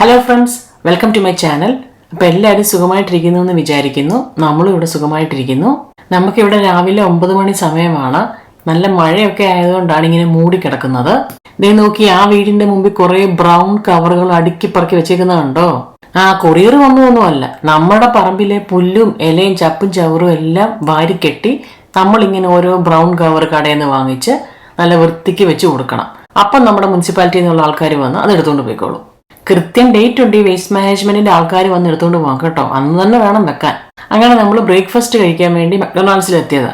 Hello friends welcome to my channel അപ്പോൾ എല്ലാവരും സുഖമായിട്ടിരിക്കുന്നു എന്ന് വിചാരിക്കുന്നു. നമ്മളും ഇവിടെ സുഖമായിട്ടിരിക്കുന്നു. നമുക്കിവിടെ രാവിലെ ഒമ്പത് മണി സമയമാണ്. നല്ല മഴയൊക്കെ ആയതുകൊണ്ടാണ് ഇങ്ങനെ മൂടി കിടക്കുന്നത്. ദേ നോക്കി ആ വീടിന്റെ മുമ്പിൽ കുറേ ബ്രൗൺ കവറുകൾ അടുക്കി പറക്കി വെച്ചേക്കുന്നത് കണ്ടോ? ആ കൊറിയർ വന്നതൊന്നുമല്ല നമ്മുടെ പറമ്പിലെ പുല്ലും ഇലയും ചപ്പും ചവറും എല്ലാം വാരിക്കെട്ടി നമ്മളിങ്ങനെ ഓരോ ബ്രൗൺ കവർ കടയിൽ നിന്ന് വാങ്ങിച്ച് നല്ല വൃത്തിക്ക് വെച്ച് കൊടുക്കണം. അപ്പം നമ്മുടെ മുനിസിപ്പാലിറ്റിയിൽ നിന്നുള്ള ആൾക്കാർ വന്ന് അത് എടുത്തുകൊണ്ട് പോയിക്കോളും. കൃത്യം ഡേറ്റ് ഉണ്ട് ഈ വേസ്റ്റ് മാനേജ്മെന്റിന്റെ ആൾക്കാർ വന്ന് എടുത്തുകൊണ്ട് പോകാം കേട്ടോ. അന്ന് തന്നെ വേണം വെക്കാൻ. അങ്ങനെ നമ്മൾ ബ്രേക്ക്ഫാസ്റ്റ് കഴിക്കാൻ വേണ്ടി മക്ഡൊണാൾഡ്സിൽ എത്തിയത്.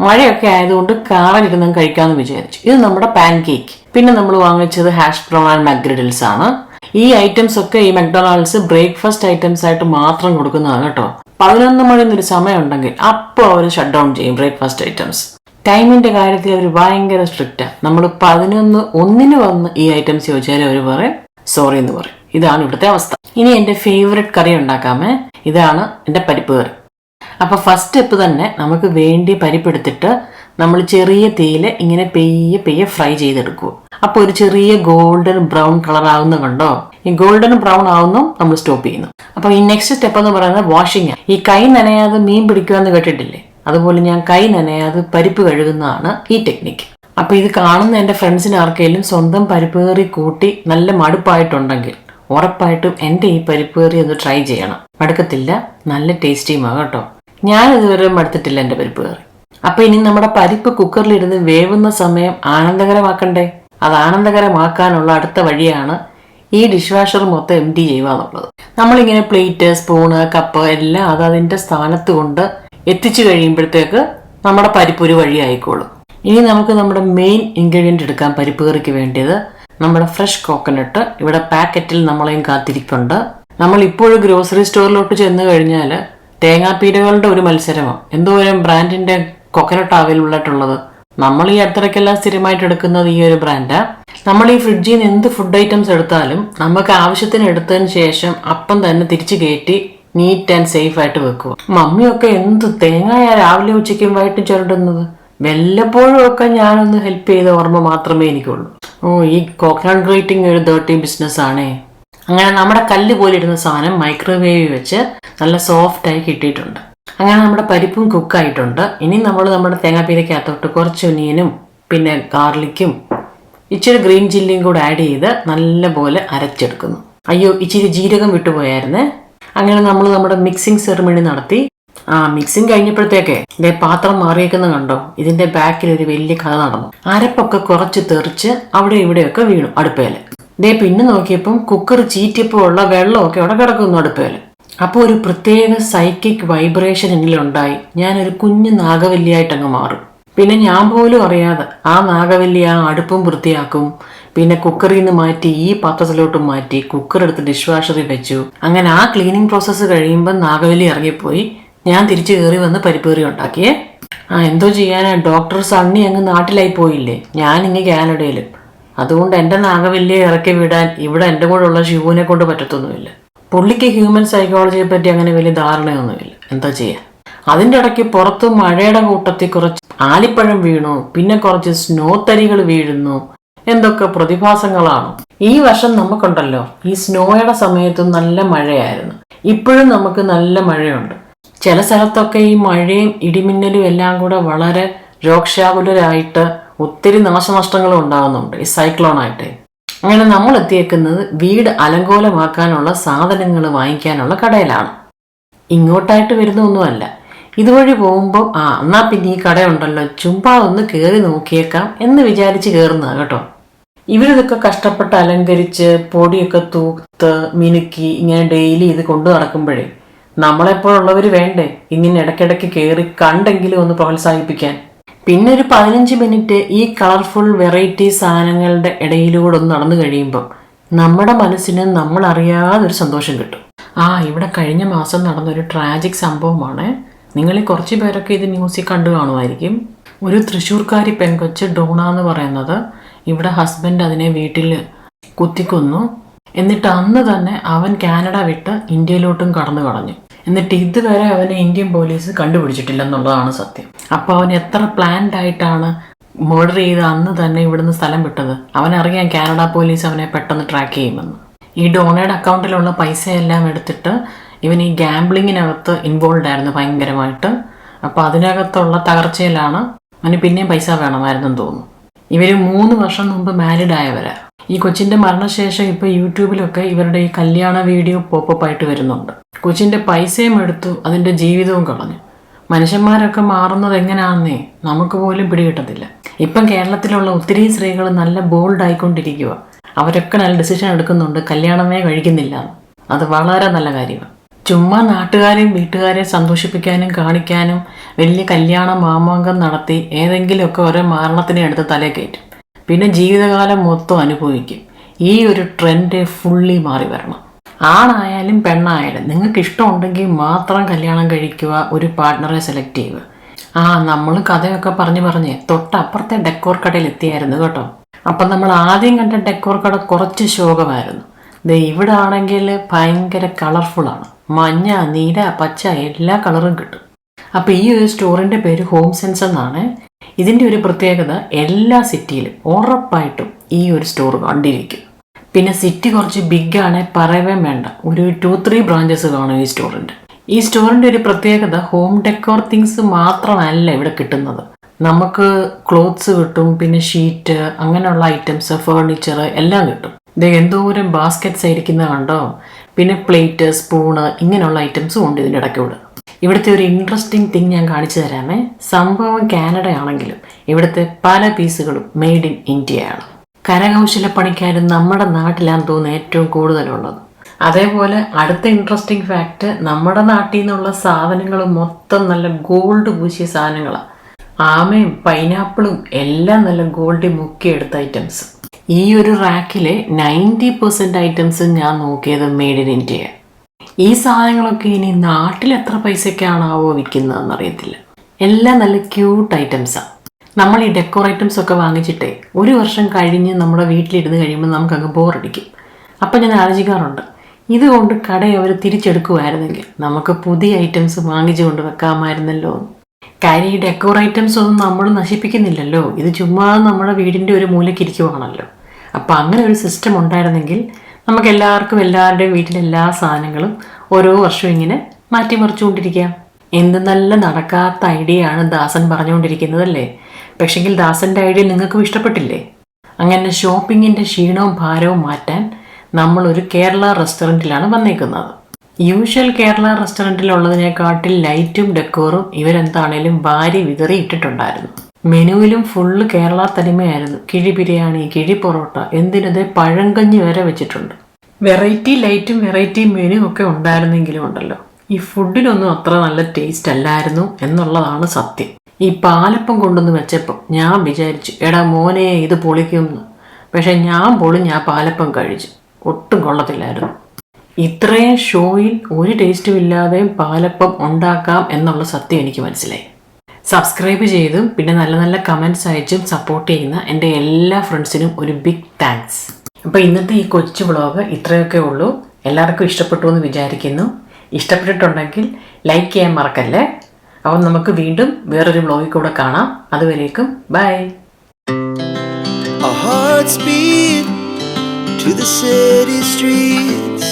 മഴയൊക്കെ ആയതുകൊണ്ട് കാറിലിരുന്ന് കഴിക്കാമെന്ന് വിചാരിച്ചു. ഇത് നമ്മുടെ പാൻ കേക്ക് പിന്നെ നമ്മൾ വാങ്ങിച്ചത് ഹാഷ് ബ്രൗൺ ആൻഡ് മക്ഗ്രിഡിൽസ് ആണ്. ഈ ഐറ്റംസ് ഒക്കെ ഈ മക്ഡൊണാൾഡ്സ് ബ്രേക്ക്ഫാസ്റ്റ് ഐറ്റംസ് ആയിട്ട് മാത്രം കൊടുക്കുന്നതാണ് കേട്ടോ. പതിനൊന്ന് മണി എന്നൊരു സമയം ഉണ്ടെങ്കിൽ അപ്പോൾ അവർ ഷട്ട് ഡൗൺ ചെയ്യും ബ്രേക്ക്ഫാസ്റ്റ് ഐറ്റംസ് ടൈമിന്റെ കാര്യത്തിൽ അവർ ഭയങ്കര സ്ട്രിക്റ്റാണ് നമ്മൾ പതിനൊന്ന് ഒന്നിന് വന്ന് ഈ ഐറ്റംസ് ചോദിച്ചാൽ അവർ പറയും. സോറി എന്ന് പറയും. ഇതാണ് ഇവിടുത്തെ അവസ്ഥ. ഇനി എന്റെ ഫേവററ്റ് കറി ഉണ്ടാക്കാമേ. ഇതാണ് എന്റെ പരിപ്പ് കറി. അപ്പൊ ഫസ്റ്റ് സ്റ്റെപ്പ് തന്നെ നമുക്ക് വേണ്ടി പരിപ്പെടുത്തിട്ട് നമ്മൾ ചെറിയ തീയിൽ ഇങ്ങനെ പെയ്യെ പെയ്യെ ഫ്രൈ ചെയ്തെടുക്കുക. അപ്പോൾ ഒരു ചെറിയ ഗോൾഡൻ ബ്രൗൺ കളർ ആവുന്ന കണ്ടോ? ഈ ഗോൾഡൻ ബ്രൗൺ ആവുന്നു നമ്മൾ സ്റ്റോപ്പ് ചെയ്യുന്നു. അപ്പോൾ ഈ നെക്സ്റ്റ് സ്റ്റെപ്പ് എന്ന് പറയുന്നത് വാഷിംഗ് ഈ കൈ നനയാതെ മീൻ പിടിക്കുക എന്ന് കേട്ടിട്ടില്ലേ? അതുപോലെ ഞാൻ കൈ നനയാതെ പരിപ്പ് കഴുകുന്നതാണ് ഈ ടെക്നിക്ക് അപ്പൊ ഇത് കാണുന്ന എന്റെ ഫ്രണ്ട്സിന് ആർക്കെങ്കിലും സ്വന്തം പരിപ്പ് കറി കൂട്ടി നല്ല മടുപ്പായിട്ടുണ്ടെങ്കിൽ ഉറപ്പായിട്ടും എന്റെ ഈ പരിപ്പ് കറി ഒന്ന് ട്രൈ ചെയ്യണം. മടുക്കത്തില്ല നല്ല ടേസ്റ്റിയുമാണ് കേട്ടോ. ഞാൻ ഇതുവരെ മടുത്തിട്ടില്ല എന്റെ പരിപ്പ് കറി അപ്പൊ ഇനി നമ്മുടെ പരിപ്പ് കുക്കറിലിരുന്ന് വേവുന്ന സമയം ആനന്ദകരമാക്കണ്ടേ? അത് ആനന്ദകരമാക്കാനുള്ള അടുത്ത വഴിയാണ് ഈ ഡിഷ് വാഷർ മൊത്തം എം ടി ചെയ്യുക എന്നുള്ളത് നമ്മളിങ്ങനെ പ്ലേറ്റ് സ്പൂണ് കപ്പ് എല്ലാം അത് അതിന്റെ സ്ഥാനത്ത് കൊണ്ട് എത്തിച്ചു കഴിയുമ്പോഴത്തേക്ക് നമ്മുടെ പരിപ്പ് ഒരു ആയിക്കോളും ഇനി നമുക്ക് നമ്മുടെ മെയിൻ ഇൻഗ്രീഡിയന്റ് എടുക്കാൻ പരിപ്പ് കറിക്ക് വേണ്ടിയത്. നമ്മുടെ ഫ്രഷ് കോക്കനട്ട് ഇവിടെ പാക്കറ്റിൽ നമ്മളെയും കാത്തിരിപ്പുണ്ട്. നമ്മൾ ഇപ്പോഴും ഗ്രോസറി സ്റ്റോറിലോട്ട് ചെന്ന് കഴിഞ്ഞാൽ തേങ്ങാപ്പീരകളുടെ ഒരു മത്സരമാണ് എന്തോരം ബ്രാൻഡിന്റെ കൊക്കനട്ട് അവൈലബിൾ ആയിട്ടുള്ളത് നമ്മൾ ഈ അടുത്തിടയ്ക്കെല്ലാം സ്ഥിരമായിട്ട് എടുക്കുന്നത് ഈ ഒരു ബ്രാൻഡാണ് നമ്മൾ ഈ ഫ്രിഡ്ജിൽ നിന്ന് എന്ത് ഫുഡ് ഐറ്റംസ് എടുത്താലും നമുക്ക് ആവശ്യത്തിന് എടുത്തതിന് ശേഷം അപ്പം തന്നെ തിരിച്ചു കയറ്റി നീറ്റ് ആൻഡ് സേഫ് ആയിട്ട് വെക്കുക. മമ്മിയൊക്കെ എന്ത് തേങ്ങയാ രാവിലെ ഉച്ചയ്ക്കും വൈകിട്ടും ചുരണ്ടുന്നത്? വല്ലപ്പോഴും ഒക്കെ ഞാനൊന്ന് ഹെൽപ്പ് ചെയ്ത ഓർമ്മ മാത്രമേ എനിക്കുള്ളൂ. ഓ ഈ കോക്കനട്ട് ഗ്രേറ്റിംഗ് ഒരു ഡേർട്ടി ബിസിനസ് ആണേ. അങ്ങനെ നമ്മുടെ കല്ല് പോലെ ഇടുന്ന സാധനം മൈക്രോവേവ് വെച്ച് നല്ല സോഫ്റ്റായി കിട്ടിയിട്ടുണ്ട്. അങ്ങനെ നമ്മുടെ പരിപ്പും കുക്കായിട്ടുണ്ട് ഇനി നമ്മൾ നമ്മുടെ തേങ്ങാപ്പീരക്കകത്തോട്ട് കുറച്ച് ഒനിയനും പിന്നെ ഗാർലിക്കും ഇച്ചിരി ഗ്രീൻ ചില്ലിയും കൂടെ ആഡ് ചെയ്ത് നല്ലപോലെ അരച്ചെടുക്കുന്നു. അയ്യോ ഇച്ചിരി ജീരകം വിട്ടുപോയായിരുന്നേ. അങ്ങനെ നമ്മൾ നമ്മുടെ മിക്സിംഗ് സെറിമണി നടത്തി. ആ മിക്സിങ് കഴിഞ്ഞപ്പോഴത്തേക്കേ ഇതേ പാത്രം മാറിയേക്കുന്ന കണ്ടോ? ഇതിന്റെ ബാക്കിൽ ഒരു വലിയ കഥ നടന്നു. അരപ്പൊക്കെ കുറച്ച് തെറിച്ച് അവിടെ ഇവിടെയൊക്കെ വീണു അടുപ്പേൽ. ദേ പിന്നെ നോക്കിയപ്പം കുക്കർ ചീറ്റിയപ്പോൾ ഉള്ള വെള്ളമൊക്കെ അവിടെ കിടക്കുന്നു അടുപ്പേൽ. അപ്പോൾ ഒരു പ്രത്യേക സൈക്കിക് വൈബ്രേഷൻ എന്നിലുണ്ടായി. ഞാനൊരു കുഞ്ഞു നാഗവല്ലിയായിട്ട് അങ്ങ് മാറും. പിന്നെ ഞാൻ പോലും അറിയാതെ ആ നാഗവല്ലി ആ അടുപ്പും വൃത്തിയാക്കും. പിന്നെ കുക്കറിൽ നിന്ന് മാറ്റി ഈ പാത്രത്തിലോട്ട് മാറ്റി കുക്കർ എടുത്ത് ഡിഷ് വാഷറിൽ വെച്ചു. അങ്ങനെ ആ ക്ലീനിങ് പ്രോസസ്സ് കഴിയുമ്പോൾ നാഗവല്ലി ഇറങ്ങിപ്പോയി. ഞാൻ തിരിച്ചു കയറി വന്ന് പരിപ്പേറി ഉണ്ടാക്കിയേ. ആ എന്തോ ചെയ്യാനാ? ഡോക്ടർ സണ്ണി അങ്ങ് നാട്ടിലായി പോയില്ലേ? ഞാൻ ഇങ്ങ് കാനഡയിലും അതുകൊണ്ട് എന്റെ നാഗവല്ലിയെ ഇറക്കി വിടാൻ ഇവിടെ എന്റെ കൂടെ ഉള്ള ശിവുവിനെ കൊണ്ട് പറ്റത്തൊന്നുമില്ല. പുള്ളിക്ക് ഹ്യൂമൻ സൈക്കോളജിയെ പറ്റി അങ്ങനെ വലിയ ധാരണയൊന്നുമില്ല. എന്താ ചെയ്യാൻ അതിന്റെ ഇടയ്ക്ക് പുറത്ത് മഴയുടെ കൂട്ടത്തിൽ കുറച്ച് ആലിപ്പഴം വീണു പിന്നെ കുറച്ച് സ്നോ തരികൾ വീഴുന്നു. എന്തൊക്കെ പ്രതിഭാസങ്ങളാണ്. ഈ വർഷം നമുക്കുണ്ടല്ലോ ഈ സ്നോയുടെ സമയത്തും നല്ല മഴയായിരുന്നു. ഇപ്പോഴും നമുക്ക് നല്ല മഴയുണ്ട്. ചില സ്ഥലത്തൊക്കെ ഈ മഴയും ഇടിമിന്നലും എല്ലാം കൂടെ വളരെ രോക്ഷാകുലരായിട്ട് ഒത്തിരി നാശനഷ്ടങ്ങളും ഉണ്ടാകുന്നുണ്ട് ഈ സൈക്ലോണായിട്ട്. അങ്ങനെ നമ്മൾ എത്തിയേക്കുന്നത് വീട് അലങ്കോലമാക്കാനുള്ള സാധനങ്ങൾ വാങ്ങിക്കാനുള്ള കടയിലാണ്. ഇങ്ങോട്ടായിട്ട് വരുന്നൊന്നുമല്ല ഇതുവഴി പോകുമ്പോൾ ആ എന്നാ പിന്നെ ഈ കടയുണ്ടല്ലോ ചുമ്പാ ഒന്ന് കയറി നോക്കിയേക്കാം എന്ന് വിചാരിച്ച് കയറുന്നതാണ് കേട്ടോ. ഇവരിതൊക്കെ കഷ്ടപ്പെട്ട് അലങ്കരിച്ച് പൊടിയൊക്കെ തൂത്ത് മിനുക്കി ഇങ്ങനെ ഡെയിലി ഇത് കൊണ്ടു നടക്കുമ്പോഴേ നമ്മളെപ്പോഴുള്ളവർ വേണ്ടേ? ഇങ്ങനെ ഇടയ്ക്കിടയ്ക്ക് കയറി കണ്ടെങ്കിലും ഒന്ന് പ്രോത്സാഹിപ്പിക്കാൻ. പിന്നെ ഒരു പതിനഞ്ച് മിനിറ്റ് ഈ കളർഫുൾ വെറൈറ്റി സാധനങ്ങളുടെ ഇടയിലൂടെ ഒന്ന് നടന്നു കഴിയുമ്പം നമ്മുടെ മനസ്സിന് നമ്മൾ അറിയാതെ ഒരു സന്തോഷം കിട്ടും. ആ ഇവിടെ കഴിഞ്ഞ മാസം നടന്നൊരു ട്രാജിക് സംഭവമാണ്. നിങ്ങളിൽ കുറച്ച് പേരൊക്കെ ഇത് ന്യൂസിൽ കണ്ടു കാണുമായിരിക്കും. ഒരു തൃശ്ശൂർക്കാരി പെൺകൊച്ച് ഡോണ എന്ന് പറയുന്നത് ഇവിടെ ഹസ്ബൻഡ് അതിനെ വീട്ടിൽ കുത്തിക്കൊന്നു. എന്നിട്ട് അന്ന് തന്നെ അവൻ കാനഡ വിട്ട് ഇന്ത്യയിലോട്ടും കടന്നു കളഞ്ഞു. എന്നിട്ട് ഇതുവരെ അവനെ ഇന്ത്യൻ പോലീസ് കണ്ടുപിടിച്ചിട്ടില്ല എന്നുള്ളതാണ് സത്യം. അപ്പോൾ അവൻ എത്ര പ്ലാൻഡ് ആയിട്ടാണ് മർഡർ ചെയ്ത് അന്ന് തന്നെ ഇവിടുന്ന് സ്ഥലം വിട്ടത്? അവനറിയാം കാനഡ പോലീസ് അവനെ പെട്ടെന്ന് ട്രാക്ക് ചെയ്യുമെന്ന്. ഈ ഡോണയുടെ അക്കൗണ്ടിലുള്ള പൈസയെല്ലാം എടുത്തിട്ട് ഇവൻ ഈ ഗാംബ്ലിങ്ങിനകത്ത് ഇൻവോൾവ് ആയിരുന്നു ഭയങ്കരമായിട്ട്. അപ്പോൾ അതിനകത്തുള്ള തകർച്ചയിലാണ് അവന് പിന്നെയും പൈസ വേണമായിരുന്നെന്ന് തോന്നുന്നു. ഇവർ മൂന്ന് വർഷം മുമ്പ് മാരിഡ് ആയവരാ. ഈ കൊച്ചിന്റെ മരണശേഷം ഇപ്പൊ യൂട്യൂബിലൊക്കെ ഇവരുടെ ഈ കല്യാണ വീഡിയോ പോപ്പപ്പ് ആയിട്ട് വരുന്നുണ്ട്. കൊച്ചിന്റെ പൈസയും എടുത്തു അതിന്റെ ജീവിതവും കളഞ്ഞു. മനുഷ്യന്മാരൊക്കെ മാറുന്നത് എങ്ങനെയാണെന്നേ നമുക്ക് പോലും പിടികിട്ടത്തില്ല. ഇപ്പം കേരളത്തിലുള്ള ഒത്തിരി സ്ത്രീകൾ നല്ല ബോൾഡ് ആയിക്കൊണ്ടിരിക്കുക അവരൊക്കെ നല്ല ഡിസിഷൻ എടുക്കുന്നുണ്ട് കല്യാണമേ കഴിക്കുന്നില്ല. അത് വളരെ നല്ല കാര്യമാണ് ചുമ്മാ നാട്ടുകാരെയും വീട്ടുകാരെയും സന്തോഷിപ്പിക്കാനും കാണിക്കാനും വലിയ കല്യാണ മാമാങ്കം നടത്തി ഏതെങ്കിലുമൊക്കെ ഓരോ മരണത്തിനെ എടുത്ത് തലേ കയറ്റും. പിന്നെ ജീവിതകാലം മൊത്തം അനുഭവിക്കും. ഈ ഒരു ട്രെൻഡ് ഫുള്ളി മാറി വരണം. ആണായാലും പെണ്ണായാലും നിങ്ങൾക്ക് ഇഷ്ടമുണ്ടെങ്കിൽ മാത്രം കല്യാണം കഴിക്കുക ഒരു പാർട്ട്ണറെ സെലക്ട് ചെയ്യുക. ആ നമ്മൾ കഥയൊക്കെ പറഞ്ഞ് പറഞ്ഞ് തൊട്ടപ്പുറത്തെ ഡെക്കോർ കടയിൽ എത്തിയായിരുന്നു കേട്ടോ. അപ്പം നമ്മൾ ആദ്യം കണ്ട ഡെക്കോർ കട കുറച്ച് ശോകമായിരുന്നു. ദേ ഇവിടെ ആണെങ്കിൽ ഭയങ്കര കളർഫുള്ളാണ് മഞ്ഞ നീല പച്ച എല്ലാ കളറും കിട്ടും. അപ്പോൾ ഈ ഒരു സ്റ്റോറിന്റെ പേര് ഹോം സെൻസ് എന്നാണ്. ഇതിന്റെ ഒരു പ്രത്യേകത എല്ലാ സിറ്റിയിലും ഉറപ്പായിട്ടും ഈ ഒരു സ്റ്റോർ കണ്ടിരിക്കും. പിന്നെ സിറ്റി കുറച്ച് ബിഗ് ആണ് പറയവേ വേണ്ട. ഒരു ടു ത്രീ ബ്രാഞ്ചസ് കാണും ഈ സ്റ്റോറിന്റെ ഈ സ്റ്റോറിന്റെ ഒരു പ്രത്യേകത ഹോം ഡെക്കോർ തിങ്സ് മാത്രമല്ല ഇവിടെ കിട്ടുന്നത്. നമുക്ക് ക്ലോത്ത്സ് കിട്ടും പിന്നെ ഷീറ്റ് അങ്ങനെയുള്ള ഐറ്റംസ് ഫേർണിച്ചർ എല്ലാം കിട്ടും. ഇത് എന്തോരം ബാസ്ക്കറ്റ്സ് ആയിരിക്കുന്നത് കണ്ടോ? പിന്നെ പ്ലേറ്റ് സ്പൂണ് ഇങ്ങനെയുള്ള ഐറ്റംസും ഉണ്ട് ഇതിന്റെ ഇടയ്ക്കൂടെ ഇവിടുത്തെ ഒരു ഇൻട്രസ്റ്റിംഗ് തിങ് ഞാൻ കാണിച്ചു തരാമേ. സംഭവം കാനഡ ആണെങ്കിലും ഇവിടുത്തെ പല പീസുകളും മെയ്ഡ് ഇൻ ഇന്ത്യയാണ് കരകൗശല പണിക്കാരും നമ്മുടെ നാട്ടിലാന്ന് തോന്നുന്നു ഏറ്റവും കൂടുതലുള്ളത്. അതേപോലെ അടുത്ത ഇൻട്രസ്റ്റിംഗ് ഫാക്റ്റ് നമ്മുടെ നാട്ടിൽ നിന്നുള്ള സാധനങ്ങൾ മൊത്തം നല്ല ഗോൾഡ് പൂശിയ സാധനങ്ങളാണ് ആമയും പൈനാപ്പിളും എല്ലാം നല്ല ഗോൾഡിൽ മുക്കിയെടുത്ത ഐറ്റംസ് ഈ ഒരു റാക്കിലെ നയന്റി പെർസെന്റ് ഐറ്റംസ് ഞാൻ നോക്കിയത് മെയ്ഡ് ഇൻ ഇന്ത്യ ഈ സാധനങ്ങളൊക്കെ ഇനി നാട്ടിൽ എത്ര പൈസക്കാണാവോ വിൽക്കുന്നതെന്ന് അറിയത്തില്ല. എല്ലാം നല്ല ക്യൂട്ട് ഐറ്റംസാണ് നമ്മൾ ഈ ഡെക്കോർ ഐറ്റംസ് ഒക്കെ വാങ്ങിച്ചിട്ടേ ഒരു വർഷം കഴിഞ്ഞ് നമ്മുടെ വീട്ടിലിരുന്ന് കഴിയുമ്പോൾ നമുക്കങ്ങ് ബോറടിക്കും അപ്പം ഞാൻ ആലോചിക്കാറുണ്ട്. ഇതുകൊണ്ട് കട അവർ തിരിച്ചെടുക്കുമായിരുന്നെങ്കിൽ നമുക്ക് പുതിയ ഐറ്റംസ് വാങ്ങിച്ചു കൊണ്ട് വെക്കാമായിരുന്നല്ലോ. കാര്യം ഈ ഡെക്കോർ ഐറ്റംസ് ഒന്നും നമ്മൾ നശിപ്പിക്കുന്നില്ലല്ലോ. ഇത് ചുമ്മാ നമ്മുടെ വീടിന്റെ ഒരു മൂലയ്ക്ക് ഇരിക്കുവാണല്ലോ. അപ്പം അങ്ങനെ ഒരു സിസ്റ്റം ഉണ്ടായിരുന്നെങ്കിൽ നമുക്ക് എല്ലാവർക്കും എല്ലാവരുടെയും വീട്ടിലെ എല്ലാ സാധനങ്ങളും ഓരോ വർഷവും ഇങ്ങനെ മാറ്റിമറിച്ചുകൊണ്ടിരിക്കാം എന്ത് നല്ല നടക്കാത്ത ഐഡിയ ആണ് ദാസൻ പറഞ്ഞുകൊണ്ടിരിക്കുന്നതല്ലേ? പക്ഷെങ്കിൽ ദാസന്റെ ഐഡിയ നിങ്ങൾക്കും ഇഷ്ടപ്പെട്ടില്ലേ? അങ്ങനെ ഷോപ്പിങ്ങിന്റെ ക്ഷീണവും ഭാരവും മാറ്റാൻ നമ്മൾ ഒരു കേരള റെസ്റ്റോറന്റിലാണ് വന്നേക്കുന്നത്. യൂഷ്വൽ കേരള റെസ്റ്റോറന്റിലുള്ളതിനെക്കാട്ടിൽ ലൈറ്റും ഡെക്കോറും ഇവരെന്താണേലും വാരി വിതറി ഇട്ടിട്ടുണ്ടായിരുന്നു മെനുവിലും ഫുള്ള് കേരള തനിമയായിരുന്നു. കിഴി ബിരിയാണി കിഴി പൊറോട്ട എന്തിനത് പഴങ്കഞ്ഞി വരെ വെച്ചിട്ടുണ്ട്. വെറൈറ്റി ലൈറ്റും വെറൈറ്റി മെനു ഒക്കെ ഉണ്ടായിരുന്നെങ്കിലും ഉണ്ടല്ലോ. ഈ ഫുഡിനൊന്നും അത്ര നല്ല ടേസ്റ്റ് അല്ലായിരുന്നു എന്നുള്ളതാണ് സത്യം. ഈ പാലപ്പം കൊണ്ടുവന്ന് വെച്ചപ്പോൾ ഞാൻ വിചാരിച്ചു എടാ മോനെ ഇത് പൊളിക്കുമെന്ന് പക്ഷെ ഞാൻ പൊളിഞ്ഞ് ഞാൻ പാലപ്പം കഴിച്ചു. ഒട്ടും കൊള്ളത്തില്ലായിരുന്നു. ഇത്രയും ഷോയിൽ ഒരു ടേസ്റ്റും ഇല്ലാതെയും പാലപ്പം ഉണ്ടാക്കാം എന്നുള്ള സത്യം എനിക്ക് മനസ്സിലായി. സബ്സ്ക്രൈബ് ചെയ്തും പിന്നെ നല്ല നല്ല കമന്റ്സ് അയച്ചും സപ്പോർട്ട് ചെയ്യുന്ന എന്റെ എല്ലാ ഫ്രണ്ട്സിനും ഒരു ബിഗ് താങ്ക്സ് അപ്പോൾ ഇന്നത്തെ ഈ കൊച്ചു വ്ളോഗ് ഇത്രയൊക്കെ ഉള്ളൂ. എല്ലാവർക്കും ഇഷ്ടപ്പെട്ടു എന്ന് വിചാരിക്കുന്നു. ഇഷ്ടപ്പെട്ടിട്ടുണ്ടെങ്കിൽ ലൈക്ക് ചെയ്യാൻ മറക്കല്ലേ? അപ്പോൾ നമുക്ക് വീണ്ടും വേറൊരു വ്ളോഗിൽ കൂടെ കാണാം. അതുവരേക്കും bye to the city streets.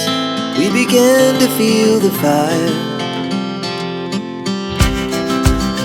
We began to feel the fire.